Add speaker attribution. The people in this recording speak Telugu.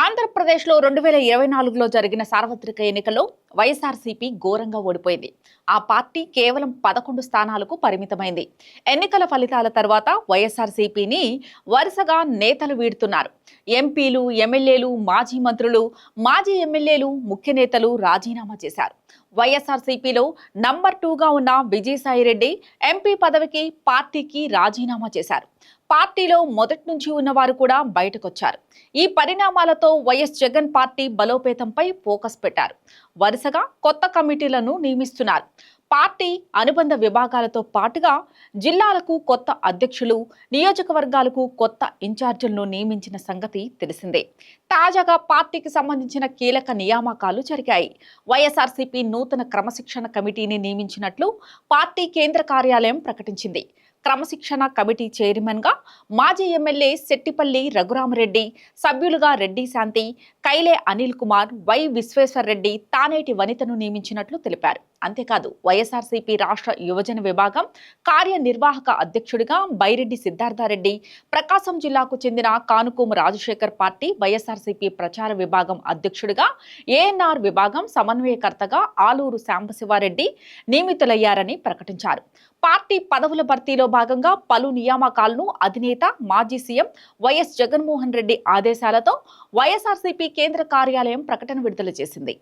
Speaker 1: ఆంధ్రప్రదేశ్లో రెండు వేల ఇరవై నాలుగులో జరిగిన సార్వత్రిక ఎన్నికల్లో వైఎస్ఆర్సీపీ ఘోరంగా ఓడిపోయింది. ఆ పార్టీ కేవలం పదకొండు స్థానాలకు పరిమితమైంది. ఎన్నికల ఫలితాల తర్వాత వైఎస్ఆర్సీపీని వరుసగా నేతలు వీడుతున్నారు. ఎంపీలు ఎమ్మెల్యేలు మాజీ మంత్రులు మాజీ ఎమ్మెల్యేలు ముఖ్య నేతలు రాజీనామా చేశారు. వైఎస్ఆర్సీపీలో నంబర్ టూగా ఉన్న విజయసాయిరెడ్డి ఎంపీ పదవికి పార్టీకి రాజీనామా చేశారు. పార్టీలో మొదటి నుంచి ఉన్నవారు కూడా బయటకొచ్చారు. ఈ పరిణామాలతో వైఎస్ జగన్ పార్టీ బలోపేతంపై ఫోకస్ పెట్టారు. వరుసగా కొత్త కమిటీలను నియమిస్తున్నారు. పార్టీ అనుబంధ విభాగాలతో పాటుగా జిల్లాలకు కొత్త అధ్యక్షులు నియోజకవర్గాలకు కొత్త ఇన్ఛార్జీలను నియమించిన సంగతి తెలిసిందే. తాజాగా పార్టీకి సంబంధించిన కీలక నియామకాలు జరిగాయి. వైఎస్ఆర్సీపీ నూతన క్రమశిక్షణ కమిటీని నియమించినట్లు పార్టీ కేంద్ర కార్యాలయం ప్రకటించింది. క్రమశిక్షణ కమిటీ చైర్మన్గా మాజీ ఎమ్మెల్యే శెట్టిపల్లి రఘురామరెడ్డి సభ్యులుగా రెడ్డి శాంతి కైలే అనిల్ కుమార్ వై విశ్వేశ్వరరెడ్డి తానేటి వనితను నియమించినట్లు తెలిపారు. అంతేకాదు వైఎస్ఆర్సీపీ రాష్ట్ర యువజన విభాగం కార్యనిర్వాహక అధ్యక్షుడిగా బైరెడ్డి సిద్ధార్థారెడ్డి ప్రకాశం జిల్లాకు చెందిన కానుకూము రాజశేఖర్ పార్టీ వైఎస్ఆర్సీపీ ప్రచార విభాగం అధ్యక్షుడిగా ఏఎన్ఆర్ విభాగం సమన్వయకర్తగా ఆలూరు శాంబశివారెడ్డి నియమితులయ్యారని ప్రకటించారు. పార్టీ పదవుల భర్తీలో భాగంగా పలు నియామకాలను అధినేత మాజీ సీఎం వైఎస్ జగన్మోహన్ రెడ్డి ఆదేశాలతో వైఎస్ఆర్సీపీ కేంద్ర కార్యాలయం ప్రకటన విడుదల చేసింది.